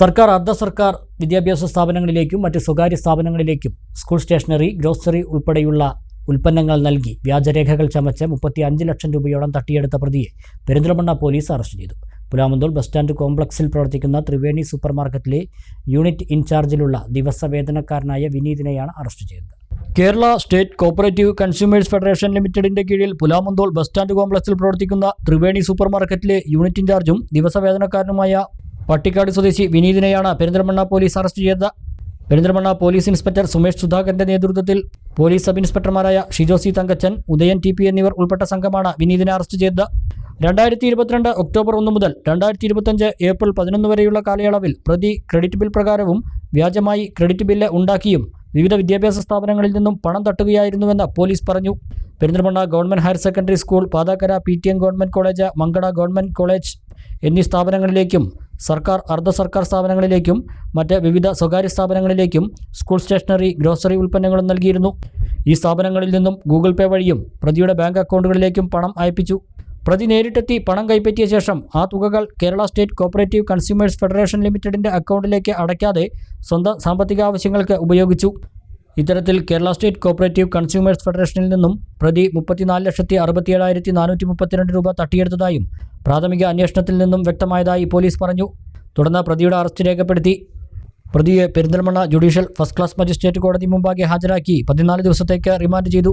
സർക്കാർ അർദ്ധ സർക്കാർ വിദ്യാഭ്യാസ സ്ഥാപനങ്ങളിലേക്കും മറ്റ് സ്വകാര്യ സ്ഥാപനങ്ങളിലേക്കും സ്കൂൾ സ്റ്റേഷനറി ഗ്രോസറി ഉൾപ്പെടെയുള്ള ഉൽപ്പന്നങ്ങൾ നൽകി. വ്യാജരേഖകൾ ചമച്ച് മുപ്പത്തി അഞ്ച് ലക്ഷം രൂപയോളം തട്ടിയെടുത്ത പ്രതിയെ പെരിന്തൽമണ്ണ പോലീസ് അറസ്റ്റ് ചെയ്തു. പുലാമന്തോൾ ബസ് സ്റ്റാൻഡ് കോംപ്ലക്സിൽ പ്രവർത്തിക്കുന്ന ത്രിവേണി സൂപ്പർ മാർക്കറ്റിലെ യൂണിറ്റ് ഇൻചാർജിലുള്ള ദിവസവേതനക്കാരനായ വിനീതിനെയാണ് അറസ്റ്റ് ചെയ്തത്. Kerala state cooperative consumers federation ലിമിറ്റഡിന്റെ കീഴിൽ പുലാമന്തോൾ ബസ് സ്റ്റാൻഡ് കോംപ്ലക്സിൽ പ്രവർത്തിക്കുന്ന ത്രിവേണി സൂപ്പർ മാർക്കറ്റിലെ യൂണിറ്റ് ഇൻചാർജും ദിവസവേതനക്കാരനുമായ പട്ടിക്കാട് സ്വദേശി വിനീതിനെയാണ് പെരിന്തൽമണ്ണ പോലീസ് അറസ്റ്റ് ചെയ്തത്. പെരിന്തൽമണ്ണ പോലീസ് ഇൻസ്പെക്ടർ സുമേഷ് സുധാകരന്റെ നേതൃത്വത്തിൽ പോലീസ് സബ് ഇൻസ്പെക്ടർമാരായ ഷിജോസി തങ്കച്ചൻ ഉദയൻ ടി പി എന്നിവർ ഉൾപ്പെട്ട സംഘമാണ് വിനീതിനെ അറസ്റ്റ് ചെയ്തത്. രണ്ടായിരത്തി ഇരുപത്തിരണ്ട് ഒക്ടോബർ ഒന്ന് മുതൽ രണ്ടായിരത്തി ഇരുപത്തഞ്ച് ഏപ്രിൽ പതിനൊന്ന് വരെയുള്ള കാലയളവിൽ പ്രതി ക്രെഡിറ്റ് ബിൽ പ്രകാരവും വ്യാജമായി ക്രെഡിറ്റ് ബില്ല് ഉണ്ടാക്കിയും വിവിധ വിദ്യാഭ്യാസ സ്ഥാപനങ്ങളിൽ നിന്നും പണം തട്ടുകയായിരുന്നുവെന്ന് പോലീസ് പറഞ്ഞു. Perinthalmanna government higher secondary school Pathakkara P T M government college Mankada government college എന്നീ സ്ഥാപനങ്ങളിലേക്കും സർക്കാർ അർദ്ധ സർക്കാർ സ്ഥാപനങ്ങളിലേക്കും മറ്റ് വിവിധ സ്വകാര്യ സ്ഥാപനങ്ങളിലേക്കും സ്കൂൾ സ്റ്റേഷനറി ഗ്രോസറി ഉൽപ്പന്നങ്ങളും നൽകിയിരുന്നു. ഈ സ്ഥാപനങ്ങളിൽ നിന്നും ഗൂഗിൾ പേ വഴിയും പ്രതിയുടെ ബാങ്ക് അക്കൗണ്ടുകളിലേക്കും പണം അയപ്പിച്ചു. പ്രതി നേരിട്ടെത്തി പണം കൈപ്പറ്റിയ ശേഷം ആ തുകകൾ Kerala state cooperative consumers federation ലിമിറ്റഡിന്റെ അക്കൗണ്ടിലേക്ക് അടയ്ക്കാതെ സ്വന്തം സാമ്പത്തിക ആവശ്യങ്ങൾക്ക് ഉപയോഗിച്ചു. ഇത്തരത്തിൽ കേരള സ്റ്റേറ്റ് കോപ്പറേറ്റീവ് കൺസ്യൂമേഴ്സ് ഫെഡറേഷനിൽ നിന്നും പ്രതി മുപ്പത്തിനാല് ലക്ഷത്തി അറുപത്തിയേഴായിരത്തി നാനൂറ്റി മുപ്പത്തിരണ്ട് രൂപ തട്ടിയെടുത്തതായും പ്രാഥമിക അന്വേഷണത്തിൽ നിന്നും വ്യക്തമായതായി പോലീസ് പറഞ്ഞു. തുടർന്ന് പ്രതിയുടെ അറസ്റ്റ് രേഖപ്പെടുത്തി. പ്രതിയെ Perinthalmanna judicial first class magistrate കോടതി മുമ്പാകെ ഹാജരാക്കി പതിനാല് ദിവസത്തേക്ക് റിമാൻഡ് ചെയ്തു.